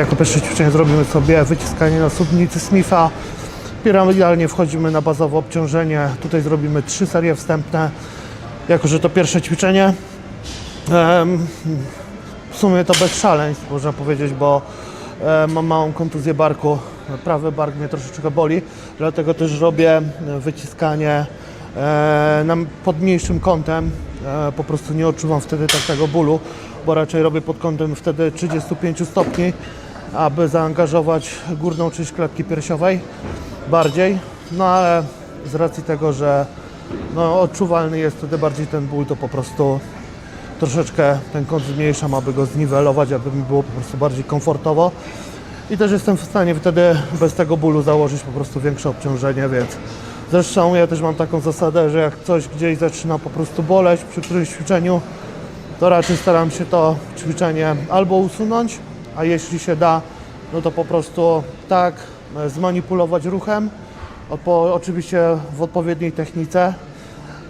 Jako pierwsze ćwiczenie zrobimy sobie wyciskanie na subnicy Smitha. Piramidalnie wchodzimy na bazowe obciążenie. Tutaj zrobimy trzy serie wstępne. Jako, że to pierwsze ćwiczenie. W sumie to bez szaleństw, można powiedzieć, bo mam małą kontuzję barku. Prawy bark mnie troszeczkę boli, dlatego też robię wyciskanie e, pod mniejszym kątem. E, po prostu nie odczuwam wtedy tak tego bólu, bo raczej robię pod kątem wtedy 35 stopni, aby zaangażować górną część klatki piersiowej bardziej. No ale z racji tego, że no, odczuwalny jest wtedy bardziej ten ból, to po prostu troszeczkę ten kąt zmniejszam, aby go zniwelować, aby mi było po prostu bardziej komfortowo. I też jestem w stanie wtedy bez tego bólu założyć po prostu większe obciążenie, więc zresztą ja też mam taką zasadę, że jak coś gdzieś zaczyna po prostu boleć przy którymś ćwiczeniu, to raczej staram się to ćwiczenie albo usunąć, a jeśli się da, no to po prostu tak e, zmanipulować ruchem, oczywiście w odpowiedniej technice,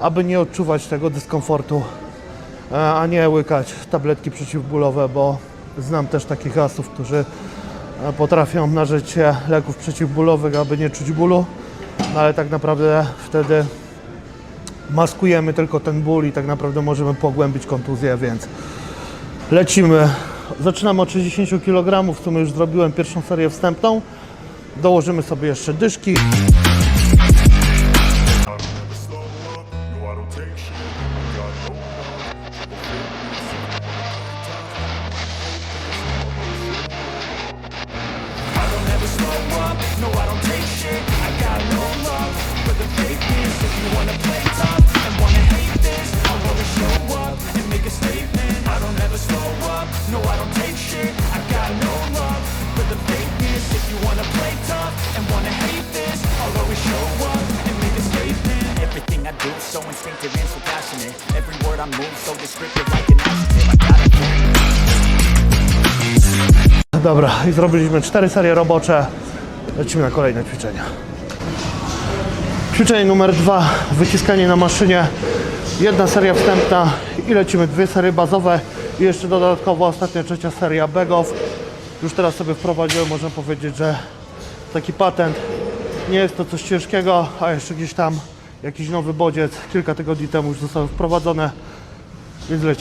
aby nie odczuwać tego dyskomfortu e, a nie łykać tabletki przeciwbólowe, bo znam też takich asów, którzy e, potrafią nażyć się leków przeciwbólowych, aby nie czuć bólu, no ale tak naprawdę wtedy maskujemy tylko ten ból i tak naprawdę możemy pogłębić kontuzję, więc lecimy. Zaczynamy od 60 kg, sumie już zrobiłem pierwszą serię wstępną. Dołożymy sobie jeszcze dyszki. No I don't take shit. I got no love the If you wanna play tough and wanna hate this I'll always show up Everything I do so instinctive and so passionate. Every word I move so descriptive like an adjective. I gotta Dobra, i zrobiliśmy cztery serie robocze. Lecimy na kolejne ćwiczenia. Ćwiczenie numer dwa, wyciskanie na maszynie. Jedna seria wstępna i lecimy. Dwie serie bazowe i jeszcze dodatkowo ostatnia, trzecia seria begów. Już teraz sobie wprowadziłem, można powiedzieć, że taki patent. Nie jest to coś ciężkiego, a jeszcze gdzieś tam jakiś nowy bodziec kilka tygodni temu już został wprowadzone, więc lecimy.